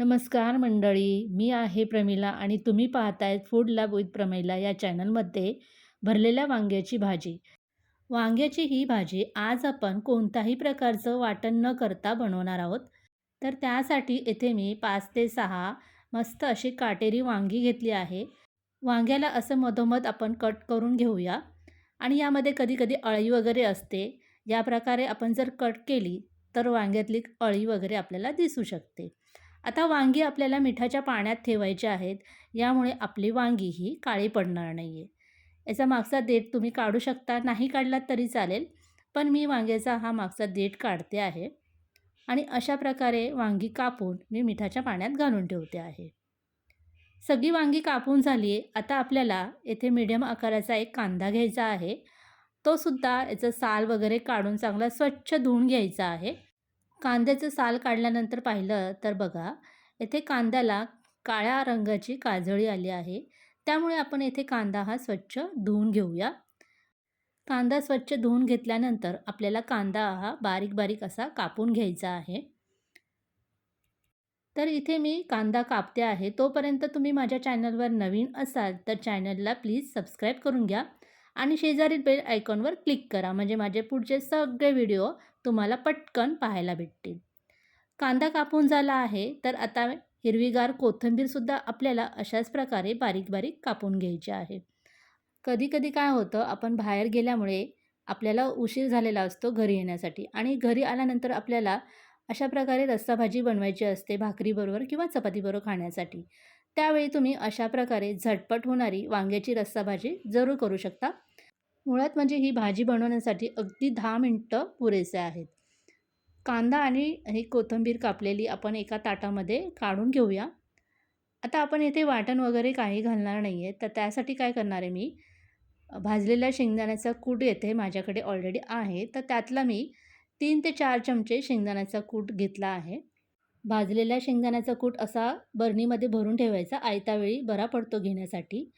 नमस्कार मंडळी मी आहे प्रमिला आणि तुम्ही पाहतायत फूड लॅब विथ प्रमिला या चॅनलमध्ये भरलेल्या वांग्याची भाजी. वांग्याची ही भाजी आज आपण कोणत्याही प्रकारचं वाटण न करता बनवणार आहोत. तर त्यासाठी येथे मी पाच ते सहा मस्त अशी काटेरी वांगी घेतली आहे. वांग्याला असं मधोमध आपण कट करून घेऊया. आणि यामध्ये कधी कधी अळी वगैरे असते या प्रकारे आपण जर कट केली तर वांग्यातली अळी वगैरे आपल्याला दिसू शकते. आता वांगी आपल्याला मिठाच्या पाण्यात ठेवायची आहेत. यामुळे आपली वांगी ही काळी पडणार नाही आहे याचा मागचा देठ तुम्ही काढू शकता. नाही काढलात तरी चालेल. पण मी वांग्याचा हा मागचा देठ काढते आहे. आणि अशा प्रकारे वांगी कापून मी मिठाच्या पाण्यात घालून ठेवते आहे. सगळी वांगी कापून झाली आहे आता आपल्याला येथे मीडियम आकाराचा एक कांदा घ्यायचा आहे. तो सुद्धा याचं साल वगैरे काढून चांगला स्वच्छ धुवून घ्यायचा आहे. कांद्याचं साल काढल्यानंतर पाहिलं तर बघा येथे कांद्याला काळ्या रंगाची काजळी आली आहे. त्यामुळे आपण येथे कांदा हा स्वच्छ धुवून घेऊया. कांदा स्वच्छ धुवून घेतल्यानंतर आपल्याला कांदा हा बारीक बारीक असा कापून घ्यायचा आहे. तर इथे मी कांदा कापते आहे. तोपर्यंत तुम्ही माझ्या चॅनलवर नवीन असाल तर चॅनलला प्लीज सबस्क्राईब करून घ्या. आणि शेजारील बेल आयकॉनवर क्लिक करा. म्हणजे माझे पुढचे सगळे व्हिडिओ तुम्हाला पटकन पाहायला भेटतील. कांदा कापून झाला आहे तर आता हिरवीगार कोथिंबीरसुद्धा आपल्याला अशाच प्रकारे बारीक बारीक कापून घ्यायची आहे. कधी कधी काय होतं आपण बाहेर गेल्यामुळे आपल्याला उशीर झालेला असतो घरी येण्यासाठी आणि घरी आल्यानंतर आपल्याला अशा प्रकारे रस्सा भाजी बनवायची असते भाकरीबरोबर किंवा चपातीबरोबर खाण्यासाठी. त्यावेळी तुम्ही अशा प्रकारे झटपट होणारी वांग्याची रस्सा भाजी जरूर करू शकता. मुळात म्हणजे ही भाजी बनवण्यासाठी अगदी दहा मिनटं पुरेसे आहेत. कांदा आणि ही कोथिंबीर कापलेली आपण एका ताटामध्ये काढून घेऊया. आता आपण येथे वाटण वगैरे काही घालणार नाही आहे तर त्यासाठी काय करणार आहे मी? भाजलेल्या शेंगदाण्याचा कूट येथे माझ्याकडे ऑलरेडी आहे. तर त्यातला मी तीन ते चार चमचे शेंगदाण्याचा कूट घेतला आहे. भाजलेल्या शेंगदाण्याचा कूट असा बरणीमध्ये भरून ठेवायचा आयतावेळी बरा पडतो घेण्यासाठी.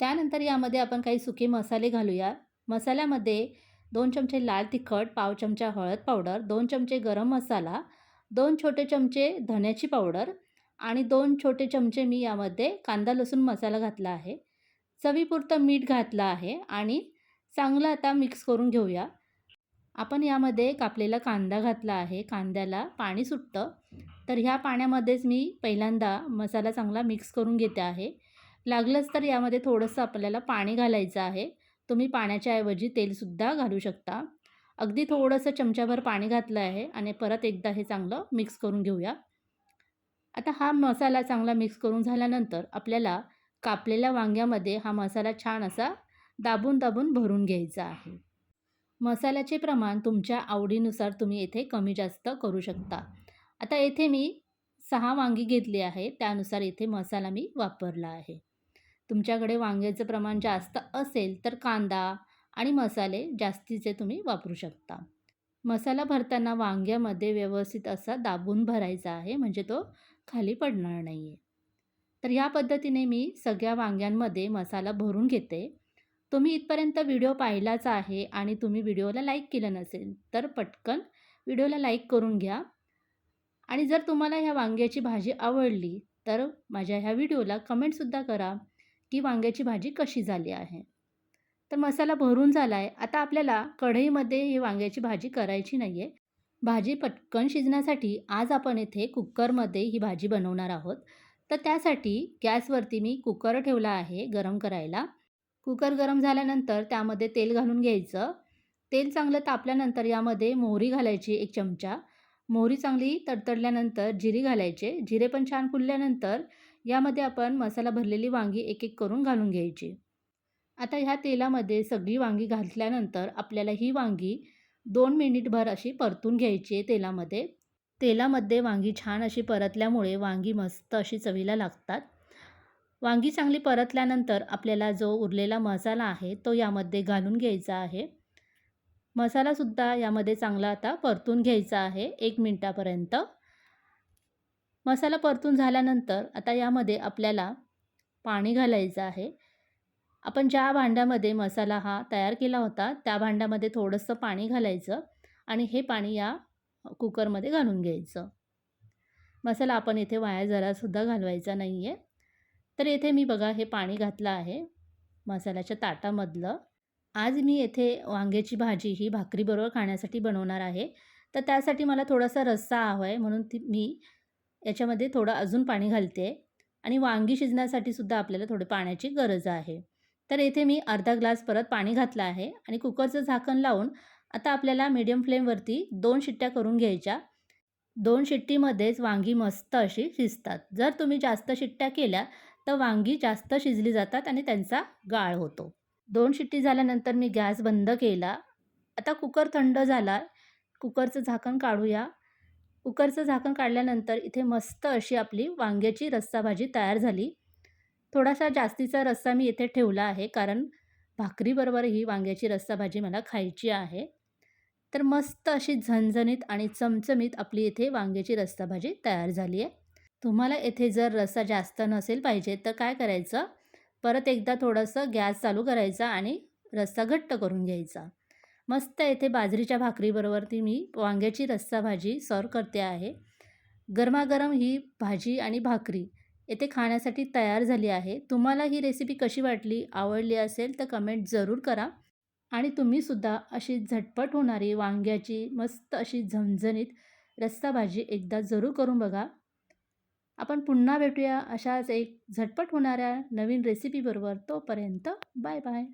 त्यानंतर यामध्ये आपण काही सुके मसाले घालूया. मसाल्यामध्ये दोन चमचे लाल तिखट पाव चमचा हळद पावडर दोन चमचे गरम मसाला दोन छोटे चमचे धण्याची पावडर आणि दोन छोटे चमचे मी यामध्ये कांदा लसूण मसाला घातला आहे. चवीपुरतं मीठ घातलं आहे आणि चांगलं आता मिक्स करून घेऊया. आपण यामध्ये कापलेला कांदा घातला आहे. कांद्याला पाणी सुटतं. तर ह्या पाण्यामध्येच मी पहिल्यांदा मसाला चांगला मिक्स करून घेते आहे. लागलंच तर यामध्ये थोडंसं आपल्याला पाणी घालायचं आहे. तुम्ही पाण्याच्या ऐवजी तेलसुद्धा घालू शकता. अगदी थोडंसं चमच्याभर पाणी घातलं आहे आणि परत एकदा हे चांगलं मिक्स करून घेऊया. आता हा मसाला चांगला मिक्स करून झाल्यानंतर आपल्याला कापलेल्या वांग्यामध्ये हा मसाला छान असा दाबून दाबून भरून घ्यायचा आहे. मसाल्याचे प्रमाण तुमच्या आवडीनुसार तुम्ही येथे कमी जास्त करू शकता. आता येथे मी सहा वांगी घेतली आहे त्यानुसार इथे मसाला मी वापरला आहे. तुमच्याकडे वांग्याचं प्रमाण जास्त असेल तर कांदा आणि मसाले जास्तीचे तुम्ही वापरू शकता. मसाला भरताना वांग्यामध्ये व्यवस्थित असा दाबून भरायचा आहे म्हणजे तो खाली पडणार नाही आहे तर ह्या पद्धतीने मी सगळ्या वांग्यांमध्ये मसाला भरून घेते. तुम्ही इथपर्यंत व्हिडिओ पाहिलाच आहे आणि तुम्ही व्हिडिओला लाईक केलं नसेल तर पटकन व्हिडिओला लाईक करून घ्या. आणि जर तुम्हाला ह्या वांग्याची भाजी आवडली तर माझ्या ह्या व्हिडिओला कमेंटसुद्धा करा. की वांग्याची भाजी कशी झाली आहे? तर मसाला भरून झाला आहे आता आपल्याला कढईमध्ये ही वांग्याची भाजी करायची नाही आहे भाजी पटकन शिजण्यासाठी आज आपण येथे कुकरमध्ये ही भाजी बनवणार आहोत. तर त्यासाठी गॅसवरती मी कुकर ठेवला आहे गरम करायला. कुकर गरम झाल्यानंतर त्यामध्ये तेल घालून घ्यायचं. तेल चांगलं तापल्यानंतर यामध्ये मोहरी घालायची एक चमचा. मोहरी चांगली तडतडल्यानंतर जिरी घालायचे. जिरे पण छान फुलल्यानंतर यामध्ये आपण मसाला भरलेली वांगी एक एक करून घालून घ्यायची. आता ह्या तेलामध्ये सगळी वांगी घातल्यानंतर आपल्याला ही वांगी दोन मिनिटभर अशी परतून घ्यायची आहे तेलामध्ये. तेलामध्ये वांगी छान अशी परतल्यामुळे वांगी मस्त अशी चवीला लागतात. वांगी चांगली परतल्यानंतर आपल्याला जो उरलेला मसाला आहे तो यामध्ये घालून घ्यायचा आहे. मसालासुद्धा यामध्ये चांगला आता परतून घ्यायचा आहे एक मिनटापर्यंत. मसाला परतून झाल्यानंतर आता यामध्ये आपल्याला पाणी घालायचं आहे. आपण ज्या भांड्यामध्ये मसाला हा तयार केला होता त्या भांड्यामध्ये थोडंसं पाणी घालायचं आणि हे पाणी या कुकरमध्ये घालून घ्यायचं. मसाला आपण इथे वाया जरासुद्धा घालवायचा नाही आहे तर येथे मी बघा हे पाणी घातलं आहे मसाल्याच्या ताटामधलं. आज मी येथे वांग्याची भाजी ही भाकरीबरोबर खाण्यासाठी बनवणार आहे. तर त्यासाठी मला थोडासा रस्सा हवा आहे म्हणून ती मी याच्यामध्ये थोडं अजून पाणी घालते आणि वांगी शिजण्यासाठी सुद्धा आपल्याला थोडं पाण्याची गरज आहे. तर येथे मी अर्धा ग्लास परत पाणी घातलं आहे आणि कुकरचं झाकण लावून आता आपल्याला मीडियम फ्लेमवरती दोन शिट्ट्या करून घ्यायच्या. दोन शिट्टीमध्येच वांगी मस्त अशी शिजतात. जर तुम्ही जास्त शिट्ट्या केल्या तर वांगी जास्त शिजली जातात आणि त्यांचा गाळ होतो. दोन शिट्टी झाल्यानंतर मी गॅस बंद केला. आता कुकर थंड झाला. कुकरचं झाकण काढूया. कुकरचं झाकण काढल्यानंतर इथे मस्त अशी आपली वांग्याची रस्सा भाजी तयार झाली. थोडासा जास्तीचा रस्सा मी इथे ठेवला आहे कारण भाकरीबरोबर ही वांग्याची रस्सा भाजी मला खायची आहे. तर मस्त अशी झणझणीत आणि चमचमीत आपली इथे वांग्याची रस्सा भाजी तयार झाली आहे. तुम्हाला येथे जर रस्सा जास्त नसेल पाहिजे तर काय करायचं? परत एकदा थोडंसं गॅस चालू करायचा आणि रस्सा घट्ट करून घ्यायचा. मस्त येथे बाजरीच्या भाकरीबरोबर ती मी वांग्याची रस्सा भाजी सर्व करते आहे. गरमागरम ही भाजी आणि भाकरी येथे खाण्यासाठी तयार झाली आहे. तुम्हाला ही रेसिपी कशी वाटली आवडली असेल तर कमेंट जरूर करा आणि तुम्हीसुद्धा अशी झटपट होणारी वांग्याची मस्त अशी झणझणीत रस्सा भाजी एकदा जरूर करून बघा. आपण पुन्हा भेटूया अशाच एक झटपट होणाऱ्या नवीन रेसिपीबरोबर तोपर्यंत बाय बाय